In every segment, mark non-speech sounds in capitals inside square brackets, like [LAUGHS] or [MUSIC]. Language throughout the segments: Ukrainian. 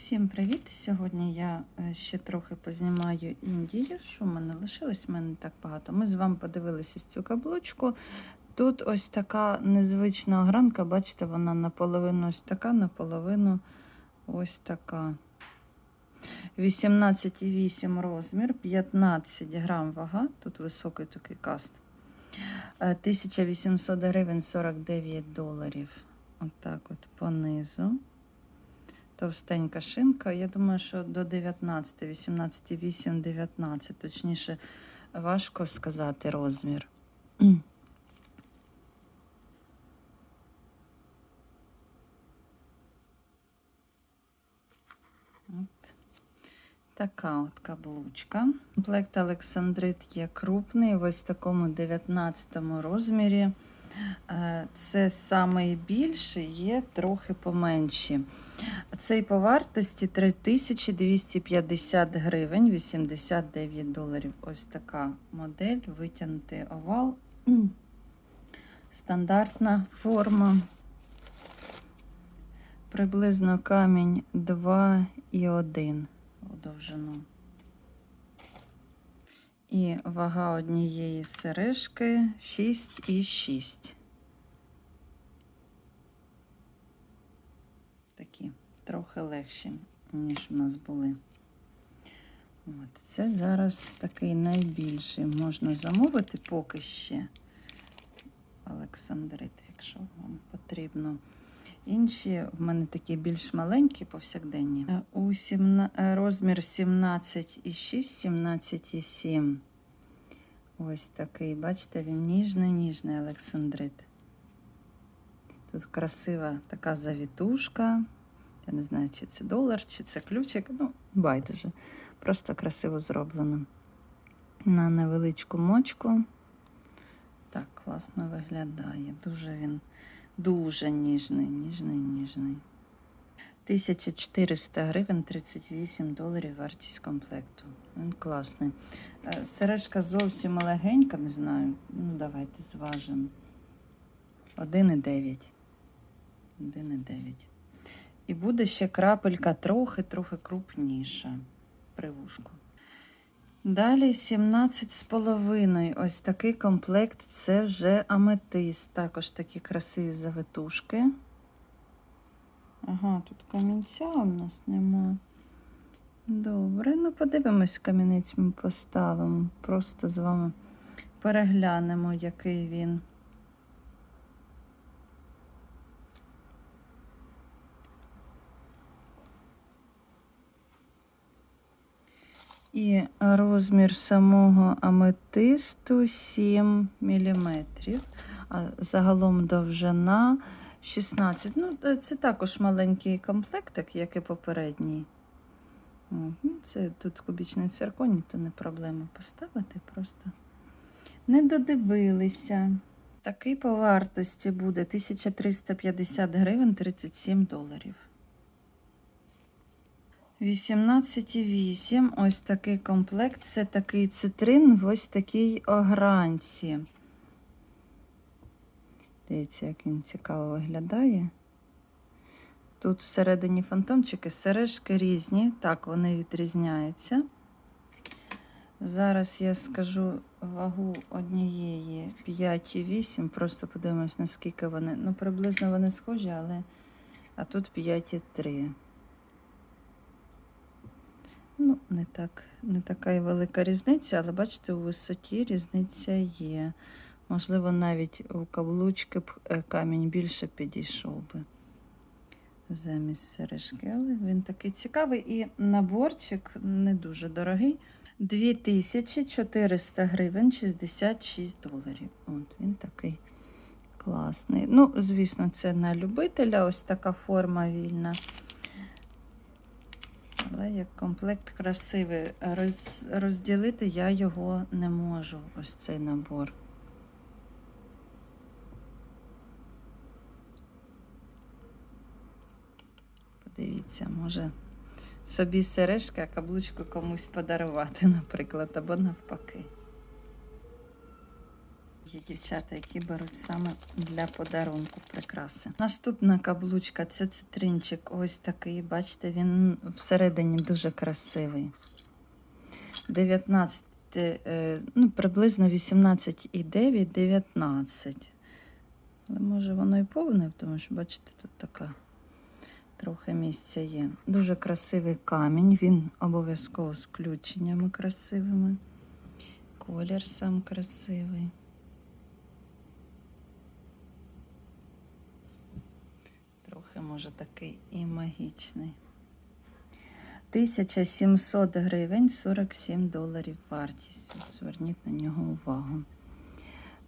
Всім привіт! Сьогодні я е, ще трохи познімаю Індію. Що в мене лишилось? У мене так багато. Ми з вами подивилися цю каблучку. Тут ось така незвична огранка, бачите, вона наполовину ось така, наполовину ось така. 18,8 розмір, 15 грам вага. Тут високий такий каст. Е, 1800 гривень 49 доларів. Отак от понизу. Товстенька шинка. Я думаю, що до 19, 18, 8, 19. Точніше, важко сказати розмір. От. Така от каблучка. Комплект Олександрит є крупний, в ось такому 19 розмірі. Е, Це найбільший, є трохи поменші. Цей по вартості 3250 гривень, 89 доларів. Ось така модель, витягнутий овал. Стандартна форма. Приблизно камінь 2,1 у довжину. І вага однієї сережки 6,6. Такі трохи легші, ніж у нас були. От. Це зараз такий найбільший. Можна замовити поки ще Олександрит, якщо вам потрібно. Інші в мене такі більш маленькі, повсякденні. Е, У е, розмір 17,6, 17,7. Ось такий, бачите, він ніжний, ніжний Олександрит. Тут красива така завітушка. Я не знаю, чи це долар, чи це ключик. Ну, байдуже. Просто красиво зроблено. На невеличку мочку. Так, класно виглядає. Дуже він дуже ніжний, ніжний, ніжний. 1400 гривень, 38 доларів вартість комплекту. Він класний. Е, Сережка зовсім легенька, не знаю. Ну, давайте зважимо. 1,9. 1,9. І буде ще крапелька трохи-трохи крупніша при вушку. Далі 17,5. Ось такий комплект це вже аметист. Також такі красиві завитушки. Ага, тут камінця у нас нема. Добре, ну подивимось, камінець ми поставимо. Просто з вами переглянемо, який він. І розмір самого аметисту 7 мм. А загалом довжина 16. Ну, е, це також маленький комплектик, як і попередній. Це тут кубічний цирконій, то не проблема поставити, просто не додивилися. Такий по вартості буде 1350 гривень 37 доларів. 18,8. Ось такий комплект. Це такий цитрин в ось такій огранці. Дивіться, як він цікаво виглядає. Тут всередині фантомчики, сережки різні. Так, вони відрізняються. Зараз я скажу вагу однієї 5,8. Просто подивимось, наскільки вони. Ну, приблизно вони схожі, але а тут 5,3. Ну, не так, не така і велика різниця, але бачите, у висоті різниця є. Можливо, навіть у каблучки б е, камінь більше підійшов би замість сережки. Але він такий цікавий. І наборчик не дуже дорогий. 2400 гривень 66 доларів. От він такий класний. Ну, звісно, це на любителя. Ось така форма вільна. Але як комплект красивий. Роз, розділити я його не можу, ось цей набор. Подивіться, може собі сережки, а каблучку комусь подарувати, [LAUGHS] наприклад, або навпаки. Є дівчата, які беруть саме для подарунку прикраси. Наступна каблучка це цитринчик. Ось такий. Бачите, він всередині дуже красивий. 19, е, ну, приблизно 18,9, 19. Але може воно і повне, тому що, бачите, тут така трохи місця є. Дуже красивий камінь, він обов'язково з включеннями красивими. Колір сам красивий. Трохи, може, такий і магічний. 1700 гривень 47 доларів вартість. Зверніть на нього увагу.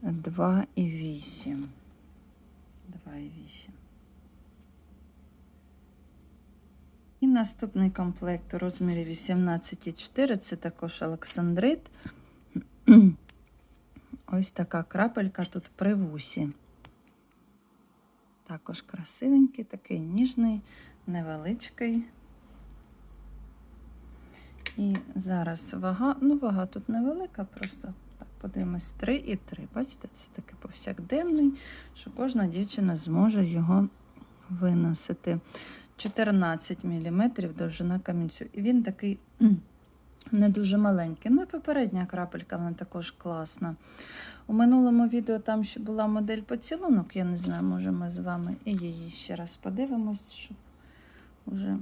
2,8. 2,8. І наступний комплект у розмірі 18,4 це також Олександрит. [CLEARS THROAT] Ось така крапелька тут при вусі. Також красивенький, такий ніжний, невеличкий. І зараз вага, ну вага тут невелика, просто так подивимось 3 і 3. Бачите, це такий повсякденний, що кожна дівчина зможе його виносити. 14 мм довжина камінцю. І він такий не дуже маленький. Ну і попередня крапелька, вона також класна. У минулому відео там ще була модель поцілунок, я не знаю, може ми з вами і її ще раз подивимось, щоб вже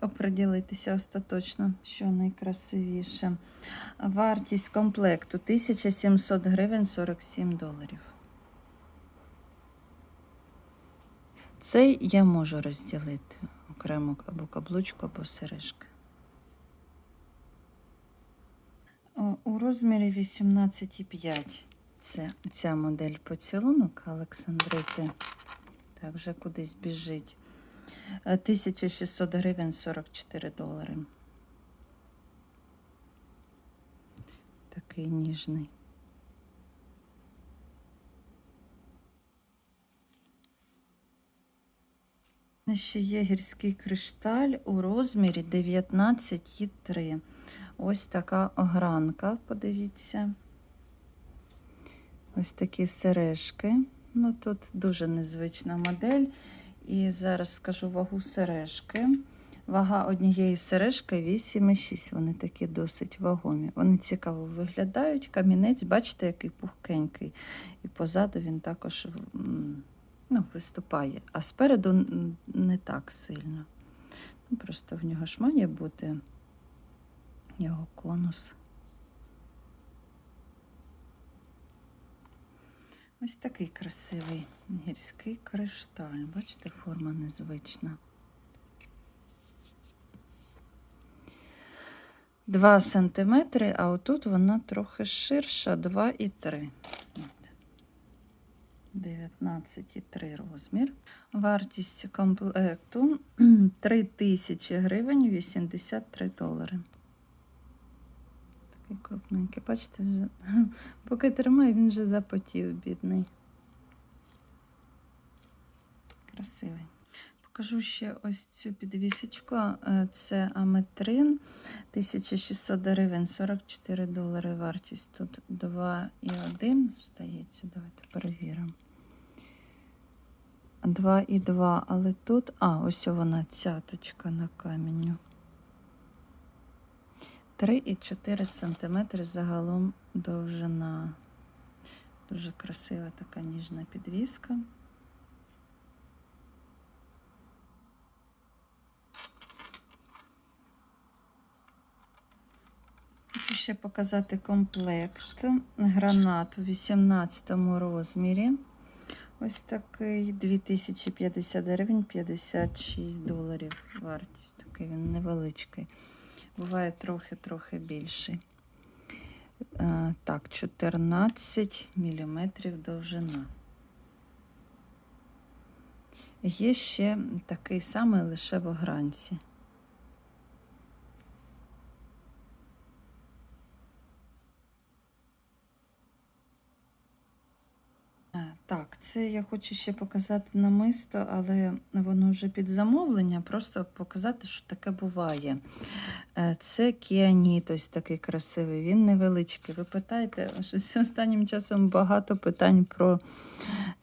оприділитися остаточно, що найкрасивіше. Вартість комплекту 1700 гривень 47 доларів. Цей я можу розділити окремо або каблучку, або сережки. О, У розмірі 18,5 це ця модель поцілунок Олександрити. Так, вже кудись біжить. Е, 1600 гривень 44 долари. Такий ніжний. Ще є гірський кришталь у розмірі 19,3. Ось така огранка, подивіться. Ось такі сережки. Ну, тут дуже незвична модель. І зараз скажу вагу сережки. Вага однієї сережки 8,6. Вони такі досить вагомі. Вони цікаво виглядають. Камінець, бачите, який пухкенький. І позаду він також ну, виступає. А спереду не так сильно. Ну, Просто в нього ж має бути його конус. Ось такий красивий гірський кришталь. Бачите, форма незвична. 2 сантиметри, а отут вона трохи ширша 2,3. От. 19,3 розмір. Вартість комплекту [CLEARS THROAT] 3000 гривень 83 долари. Такий крупненький. Бачите, вже, [LAUGHS] поки тримає, він вже запотів, бідний. Красивий. Покажу ще ось цю підвісочку. Е, Це аметрин 1600 гривень, 44 долари вартість. Тут 2,1 стається. Давайте перевіримо. 2,2, але тут, а, ось вона цяточка на каменю. 3,4 см загалом довжина. Дуже красива така ніжна підвіска. Хочу ще показати комплект. Гранат у 18 розмірі. Ось такий 2050 гривень, 56 доларів вартість. Такий він невеличкий. Буває трохи-трохи більший. Е, Так, 14 мм довжина. Є ще такий самий лише в огранці. Е, Так, це я хочу ще показати намисто, але воно вже під замовлення, просто показати, що таке буває. Е, Це кіаніт, ось такий красивий, він невеличкий. Ви питаєте, щось останнім часом багато питань про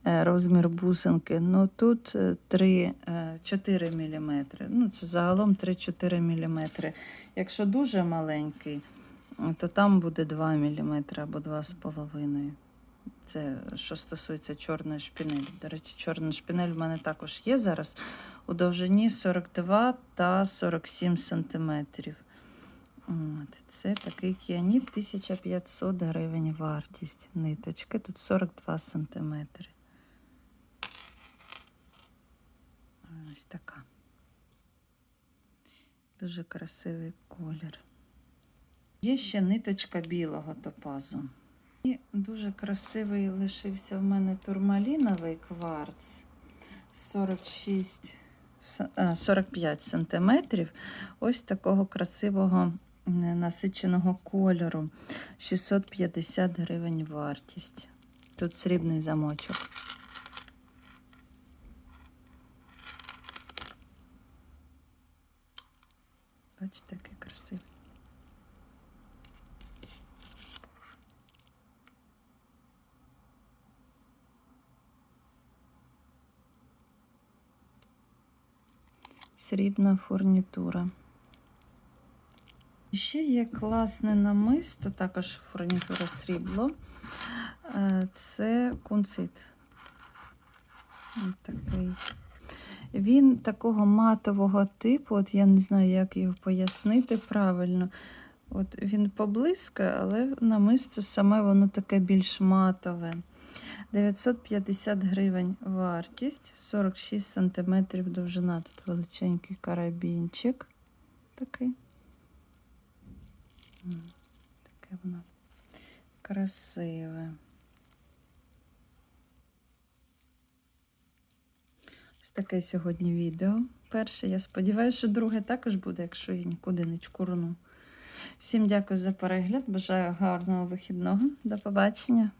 е, розмір бусинки. Ну тут е, 3, е, 4 мм. Ну, це загалом 3-4 мм. Якщо дуже маленький, то там буде 2 мм або 2,5 це що стосується чорної шпінелі. До речі, чорна шпінель в мене також є зараз у довжині 42 та 47 сантиметрів. Це такий кіаніт 1500 гривень вартість. Ниточки, тут 42 сантиметри. Ось така. Дуже красивий колір. Є ще ниточка білого топазу. І дуже красивий лишився в мене турмаліновий кварц 46, 45 сантиметрів. Ось такого красивого насиченого кольору. 650 гривень вартість. Тут срібний замочок. Бачите, який красивий. Срібна фурнітура. Ще є класне намисто, також фурнітура срібло. Е, Це кунцит. Такий. Він такого матового типу, от я не знаю, як його пояснити правильно. От Він поблискає, але намисто саме воно таке більш матове. 950 гривень вартість, 46 см довжина. Тут величенький карабінчик такий. Таке воно красиве. Ось таке сьогодні відео. Перше, я сподіваюся, що друге також буде, якщо я нікуди не чкурну. Всім дякую за перегляд. Бажаю гарного вихідного. До побачення.